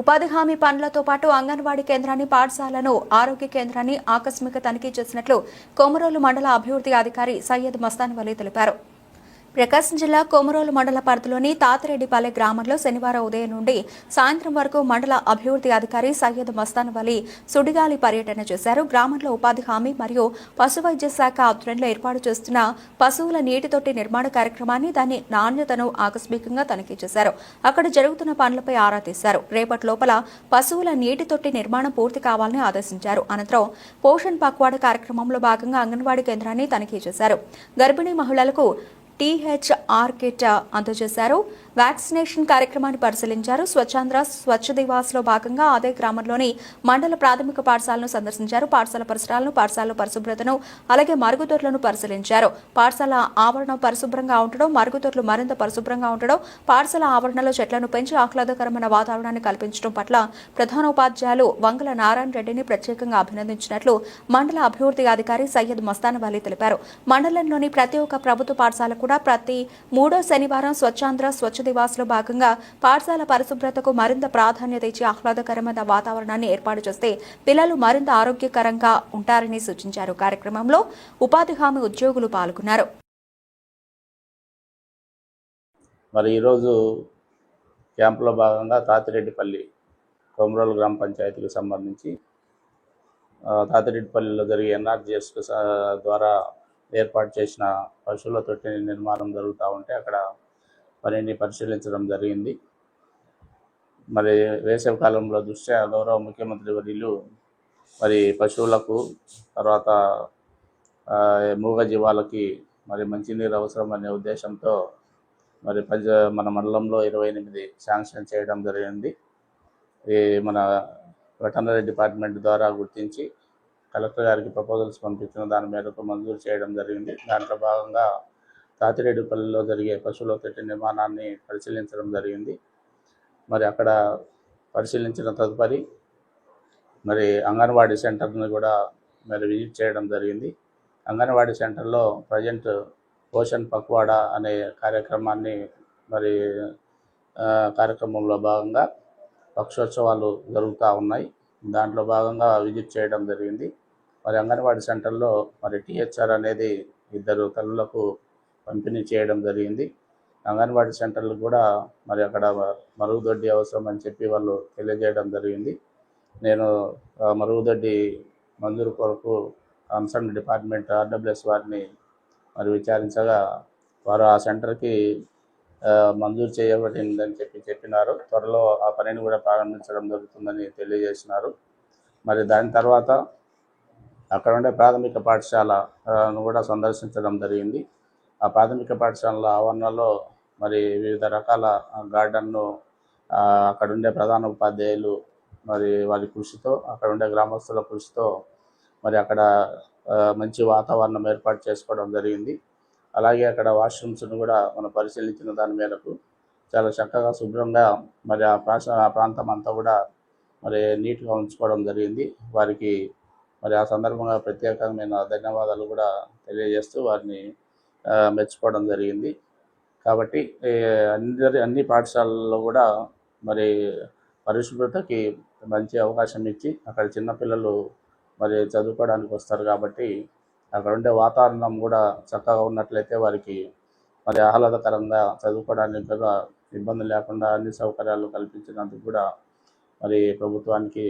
ఉపాధి హామీ పనులతో పాటు అంగన్వాడీ కేంద్రాన్ని పాఠశాలను ఆరోగ్య కేంద్రాన్ని ఆకస్మిక తనిఖీ చేసినట్లు కొమరోలు మండల అభివృద్ధి అధికారి సయ్యద్ మస్తాన్ వలీ తెలిపారు. ప్రకాశం జిల్లా కొమరోలు మండల పరిధిలోని తాతిరెడ్డిపల్లె గ్రామంలో శనివారం ఉదయం నుండి సాయంత్రం వరకు మండల అభివృద్ధి అధికారి సయ్యద్ మస్తాన్ వలి సుడిగాలి పర్యటన చేశారు. గ్రామంలో ఉపాధి హామీ మరియు పశువైద్య శాఖ ఆధ్వర్యంలో ఏర్పాటు చేస్తున్న పశువుల నీటి తొట్టి నిర్మాణ కార్యక్రమాన్ని దాని నాణ్యతను ఆకస్మికంగా తనిఖీ చేశారు. అక్కడ జరుగుతున్న పనులపై ఆరా తీశారు. రేపటి లోపల పశువుల నీటి తొట్టి నిర్మాణం పూర్తి కావాలని ఆదేశించారు. అనంతరం పోషణ్ పక్వాడ కార్యక్రమంలో భాగంగా అంగన్వాడీ కేంద్రాన్ని తనిఖీ చేశారు. గర్భిణీ మహిళలకు టీహెచ్ఆర్ కిట్ అందజేశారు. వ్యాక్సినేషన్ కార్యక్రమాన్ని పరిశీలించారు. స్వచ్ఛాంధ్ర స్వచ్ఛ దివాస్లో భాగంగా అదే గ్రామంలోని మండల ప్రాథమిక పాఠశాలను సందర్శించారు. పాఠశాల పరిసరాలను పాఠశాల పరిశుభ్రతను అలాగే మరుగుదొడ్లను పరిశీలించారు. పాఠశాల ఆవరణం పరిశుభ్రంగా ఉండడం మరుగుదొడ్లు మరింత పరిశుభ్రంగా ఉండడం పాఠశాల ఆవరణలో చెట్లను పెంచి ఆహ్లాదకరమైన వాతావరణాన్ని కల్పించడం పట్ల ప్రధాన ఉపాధ్యాయులు వంగల నారాయణ రెడ్డిని ప్రత్యేకంగా అభినందించినట్లు మండల అభివృద్ధి అధికారి సయ్యద్ మస్తాన్ వలీ తెలిపారు. మండలంలోని ప్రతి ఒక్క ప్రభుత్వ పాఠశాల కూడా ప్రతి మూడో శనివారం స్వచ్ఛాంధ్ర స్వచ్ఛ దివాస్లో భాగంగా పాఠశాల పరిశుభ్రతకు మరింత ప్రాధాన్యత ఇచ్చి ఆహ్లాదకరమైన వాతావరణాన్ని ఏర్పాటు చేస్తే పిల్లలు మరింత ఆరోగ్యకరంగా ఉంటారని సూచించారు. కార్యక్రమంలో ఉపాధి హామీ ఉద్యోగులు పాల్గొన్నారు. మరి ఈరోజు క్యాంపులో భాగంగా తాతిరెడ్డిపల్లి కొమరోలు గ్రామ పంచాయతీకి సంబంధించి తాతిరెడ్డిపల్లిలో జరిగే ఎన్ఆర్జిఎస్ ద్వారా ఏర్పాటు చేసిన పశువుల నిర్మాణం జరుగుతూ ఉంటే అక్కడ పనిని పరిశీలించడం జరిగింది. మరి వేసవి కాలంలో దృష్ట్యా గౌరవ ముఖ్యమంత్రి వర్యులు మరి పశువులకు తర్వాత మూగజీవాలకి మూగ జీవాలకి మరి మంచినీరు అవసరం అనే ఉద్దేశంతో మరి పంచ మన మండలంలో ఇరవై ఎనిమిది శాంక్షన్ చేయడం జరిగింది. ఈ మన వెటనరీ డిపార్ట్మెంట్ ద్వారా గుర్తించి కలెక్టర్ గారికి ప్రపోజల్స్ పంపించిన దాని మేరకు మంజూరు చేయడం జరిగింది. దాంట్లో భాగంగా తాతిరెడ్డిపల్లిలో జరిగే పశువుల తొట్టి నిర్మాణాన్ని పరిశీలించడం జరిగింది. మరి అక్కడ పరిశీలించిన తదుపరి మరి అంగన్వాడీ సెంటర్ని కూడా మరి విజిట్ చేయడం జరిగింది. అంగన్వాడీ సెంటర్లో ప్రజెంట్ పోషన్ పక్వాడా అనే కార్యక్రమాన్ని మరి కార్యక్రమంలో భాగంగా పక్షోత్సవాలు జరుగుతూ ఉన్నాయి. దాంట్లో భాగంగా విజిట్ చేయడం జరిగింది. మరి అంగన్వాడీ సెంటర్లో మరి టీహెచ్ఆర్ అనేది ఇద్దరు తల్లులకు పంపిణీ చేయడం జరిగింది. అంగన్వాడీ సెంటర్లు కూడా మరి అక్కడ మరుగుదొడ్డి అవసరం అని చెప్పి వాళ్ళు తెలియజేయడం జరిగింది. నేను మరుగుదొడ్డి మంజూరు కొరకు కన్సర్న్ డిపార్ట్మెంట్ ఆర్డబ్ల్యూఎస్ వారిని మరి విచారించగా వారు ఆ సెంటర్కి మంజూరు చేయబడిందని చెప్పి చెప్పినారు. త్వరలో ఆ పనిని కూడా ప్రారంభించడం జరుగుతుందని తెలియజేసినారు. మరి దాని తర్వాత అక్కడ ఉండే ప్రాథమిక పాఠశాలను కూడా సందర్శించడం జరిగింది. ఆ ప్రాథమిక పాఠశాల ఆవరణలో మరి వివిధ రకాల గార్డెన్ను అక్కడ ఉండే ప్రధాన ఉపాధ్యాయులు మరి వారి కృషితో అక్కడ ఉండే గ్రామస్తుల కృషితో మరి అక్కడ మంచి వాతావరణం ఏర్పాటు చేసుకోవడం జరిగింది. అలాగే అక్కడ వాష్రూమ్స్ను కూడా మనం పరిశీలించిన దాని మేరకు చాలా చక్కగా శుభ్రంగా మరి ఆ ప్రాశ ఆ ప్రాంతం అంతా కూడా మరి నీట్గా ఉంచుకోవడం జరిగింది. వారికి మరి ఆ సందర్భంగా ప్రత్యేకమైన ధన్యవాదాలు కూడా తెలియజేస్తూ వారిని మెచ్చుకోవడం జరిగింది. కాబట్టి అందరి అన్ని పాఠశాలల్లో కూడా మరి పరిశుభ్రతకి మంచి అవకాశం ఇచ్చి అక్కడ చిన్నపిల్లలు మరి చదువుకోవడానికి వస్తారు కాబట్టి అక్కడ ఉండే వాతావరణం కూడా చక్కగా ఉన్నట్లయితే వారికి మరి ఆహ్లాదకరంగా చదువుకోవడానికి కూడా ఇబ్బంది లేకుండా అన్ని సౌకర్యాలు కల్పించినందుకు కూడా మరి ప్రభుత్వానికి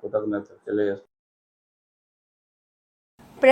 కృతజ్ఞత తెలియజేస్తున్నాను.